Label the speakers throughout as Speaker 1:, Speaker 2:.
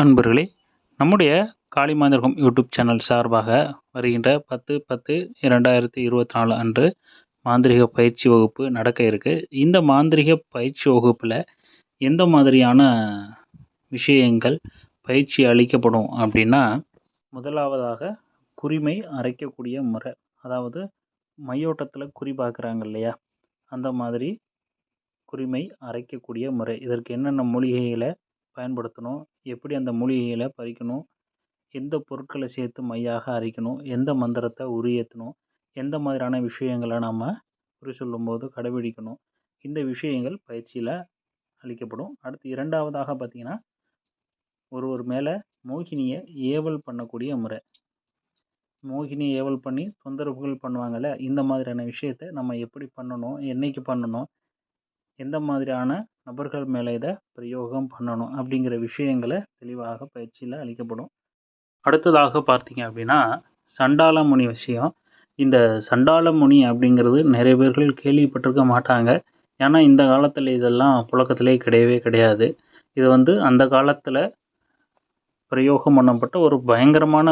Speaker 1: அன்பர்களே நம்முடைய காளிமாந்தர்கம் YouTube channel சார்பாக வருகின்ற பத்து பத்து இரண்டாயிரத்தி இருபத்தி நாலு அன்று மாந்திரிக பயிற்சி வகுப்பு நடக்க இருக்குது இந்த மாந்திரிக பயிற்சி வகுப்பில் எந்த மாதிரியான விஷயங்கள் பயிற்சி அளிக்கப்படும் அப்படின்னா முதலாவதாக குறிமை அரைக்கக்கூடிய முறை அதாவது மையோட்டத்தில் குறி பார்க்குறாங்க இல்லையா? அந்த மாதிரி குறிமை அரைக்கக்கூடிய முறை. இதற்கு என்னென்ன மூலிகைகளை பயன்படுத்தணும். எப்படி அந்த மூலிகைகளை பறிக்கணும்? எந்த பொருட்களை சேர்த்து மையாக அரைக்கணும்? எந்த மந்திரத்தை உரியேற்றணும்? எந்த மாதிரியான விஷயங்களை நாம் குறி சொல்லும்போது கடைபிடிக்கணும்? இந்த விஷயங்கள் பயிற்சியில் அளிக்கப்படும். அடுத்து இரண்டாவதாக பார்த்திங்கன்னா ஒருவர் மேலே மோகினியை ஏவல் பண்ணக்கூடிய முறை. மோகினியை ஏவல் பண்ணி தொந்தரவுகள் பண்ணுவாங்கள்ல இந்த மாதிரியான விஷயத்தை நம்ம எப்படி பண்ணணும்? என்னைக்கு பண்ணணும்? எந்த மாதிரியான நபர்கள் மேலே இதை பிரயோகம் பண்ணணும் அப்படிங்கிற விஷயங்களை தெளிவாக பயிற்சியில் அளிக்கப்படும். அடுத்ததாக பார்த்தீங்க அப்படின்னா சண்டால முனி விஷயம். இந்த சண்டால முனி அப்படிங்கிறது நிறைய பேர்கள் கேள்விப்பட்டிருக்க மாட்டாங்க. ஏன்னா இந்த காலத்தில் இதெல்லாம் புழக்கத்திலே கிடையவே கிடையாது. இது வந்து அந்த காலத்தில் பிரயோகம் பண்ணப்பட்ட ஒரு பயங்கரமான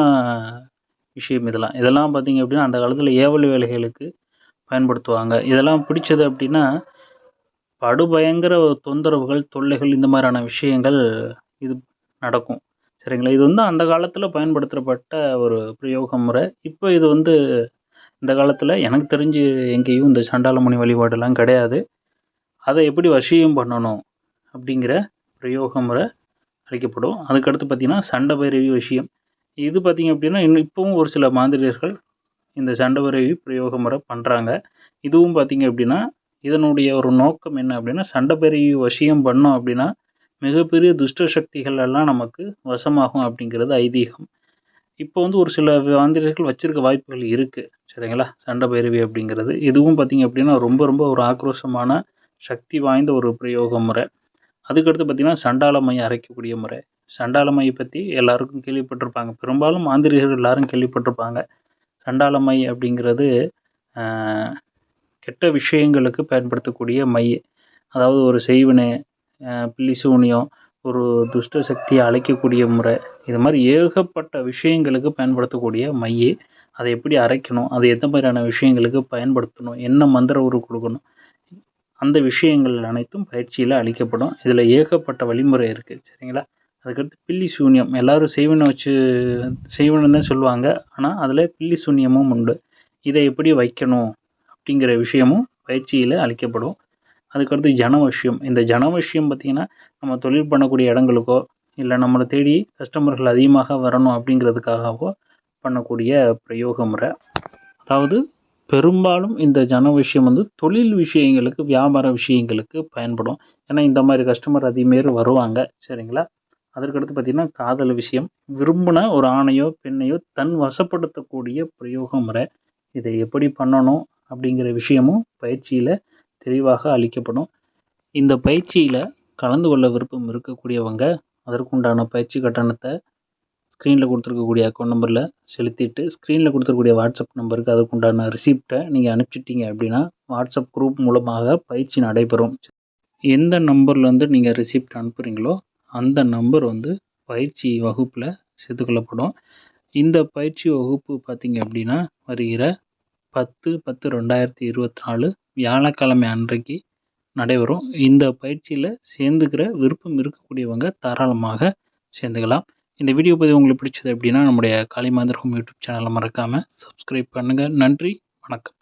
Speaker 1: விஷயம் இதெல்லாம். இதெல்லாம் பார்த்திங்க அப்படின்னா அந்த காலத்தில் ஏவல் வேலைகளுக்கு பயன்படுத்துவாங்க. இதெல்லாம் பிடிச்சது அப்படின்னா படுபயங்கர தொந்தரவுகள் தொல்லைகள் இந்த மாதிரியான விஷயங்கள் இது நடக்கும். சரிங்களா? இது வந்து அந்த காலத்தில் பயன்படுத்தப்பட்ட ஒரு பிரயோக முறை. இப்போ இது வந்து இந்த காலத்தில் எனக்கு தெரிஞ்சு எங்கேயும் இந்த சண்டாளமணி வழிபாடெல்லாம் கிடையாது. அதை எப்படி வசியம் பண்ணணும் அப்படிங்கிற பிரயோக முறை அளிக்கப்படும். அதுக்கடுத்து பார்த்திங்கன்னா சண்டை பைரவி விஷயம் இது பார்த்திங்க அப்படின்னா இன்னும் இப்போவும் ஒரு சில மாந்திரியர்கள் இந்த சண்டை பைரவி பிரயோக முறை பண்ணுறாங்க இதுவும் பார்த்திங்க அப்படின்னா இதனுடைய ஒரு நோக்கம் என்ன அப்படின்னா சண்டைப்பெருகி வசியம் பண்ணோம் அப்படின்னா மிகப்பெரிய துஷ்ட சக்திகள் எல்லாம் நமக்கு வசமாகும் அப்படிங்கிறது ஐதீகம். இப்போ வந்து ஒரு சில ஆந்திரியர்கள் வச்சிருக்க வாய்ப்புகள் இருக்குது சரிங்களா? சண்டை பைரவி அப்படிங்கிறது. இதுவும் பார்த்திங்க அப்படின்னா ரொம்ப ரொம்ப ஒரு ஆக்ரோஷமான சக்தி வாய்ந்த ஒரு பிரயோக முறை. அதுக்கடுத்து பார்த்திங்கன்னா சண்டாளமையை அரைக்கக்கூடிய முறை. சண்டாளமையை பற்றி எல்லாருக்கும் கேள்விப்பட்டிருப்பாங்க. பெரும்பாலும் ஆந்திரியர்கள் எல்லாரும் கேள்விப்பட்டிருப்பாங்க. சண்டாளமை அப்படிங்கிறது கெட்ட விஷயங்களுக்கு பயன்படுத்தக்கூடிய மை அதாவது ஒரு செய்வினை பில்லி சூனியம் ஒரு துஷ்ட சக்தியை அழைக்கக்கூடிய முறை இது மாதிரி ஏகப்பட்ட விஷயங்களுக்கு பயன்படுத்தக்கூடிய மை அதை எப்படி அரைக்கணும் அது எந்த மாதிரியான விஷயங்களுக்கு பயன்படுத்தணும் என்ன மந்திர உரு கொடுக்கணும் அந்த விஷயங்கள் அனைத்தும் பயிற்சியில் அளிக்கப்படும். இதில் ஏகப்பட்ட வழிமுறை இருக்குது சரிங்களா? அதுக்கடுத்து பில்லி சூன்யம் எல்லோரும் செய்வனை வச்சு செய்வனை தான் சொல்லுவாங்க ஆனால் அதில் பில்லி சூன்யமும் உண்டு. இதை எப்படி வைக்கணும் அப்படிங்கிற விஷயமும் பயிற்சியில் அளிக்கப்படும். அதுக்கடுத்து ஜனவசியம். இந்த ஜனவசியம் பார்த்திங்கன்னா நம்ம தொழில் பண்ணக்கூடிய இடங்களுக்கோ இல்லை நம்மளை தேடி கஸ்டமர்கள் அதிகமாக வரணும் அப்படிங்கிறதுக்காகவோ பண்ணக்கூடிய பிரயோக முறை. அதாவது பெரும்பாலும் இந்த ஜன விஷயம் வந்து தொழில் விஷயங்களுக்கு வியாபார விஷயங்களுக்கு பயன்படும். ஏன்னா இந்த மாதிரி கஸ்டமர் அதிகமாரி வருவாங்க. சரிங்களா? அதற்கடுத்து பார்த்திங்கன்னா காதல் விஷயம். விரும்பின ஒரு ஆணையோ பெண்ணையோ தன் வசப்படுத்தக்கூடிய பிரயோக முறை. இதை எப்படி பண்ணணும்? அப்படிங்கிற விஷயமும் பயிற்சியில் தெளிவாக அளிக்கப்படும். இந்த பயிற்சியில் கலந்து கொள்ள விருப்பம் இருக்கக்கூடியவங்க அதற்குண்டான பயிற்சி கட்டணத்தை ஸ்க்ரீனில் கொடுத்துருக்கக்கூடிய அக்கௌண்ட் நம்பரில் செலுத்திட்டு ஸ்க்ரீனில் கொடுத்துருக்கூடிய வாட்ஸ்அப் நம்பருக்கு அதற்குண்டான ரிசிப்டை நீங்கள் அனுப்பிச்சிட்டிங்க அப்படின்னா வாட்ஸ்அப் குரூப் மூலமாக பயிற்சி நடைபெறும். எந்த நம்பர்லேருந்து நீங்கள் ரிசிப்ட் அனுப்புகிறீங்களோ அந்த நம்பர் வந்து பயிற்சி வகுப்பில் சேர்த்துக்கொள்ளப்படும். இந்த பயிற்சி வகுப்பு பார்த்திங்க அப்படின்னா வருகிற பத்து பத்து ரெண்டாயிரத்தி இருபத்தி நாலு வியாழக்கிழமை அன்றைக்கு நடைபெறும். இந்த பயிற்சியில் சேர்ந்துக்கிற விருப்பம் இருக்கக்கூடியவங்க தாராளமாக சேர்ந்துக்கலாம். இந்த வீடியோ பதிவு உங்களுக்கு பிடிச்சது அப்படின்னா நம்முடைய காளிமாந்தர் ஹோம் யூடியூப் சேனலை மறக்காமல் சப்ஸ்கிரைப் பண்ணுங்கள் நன்றி வணக்கம்.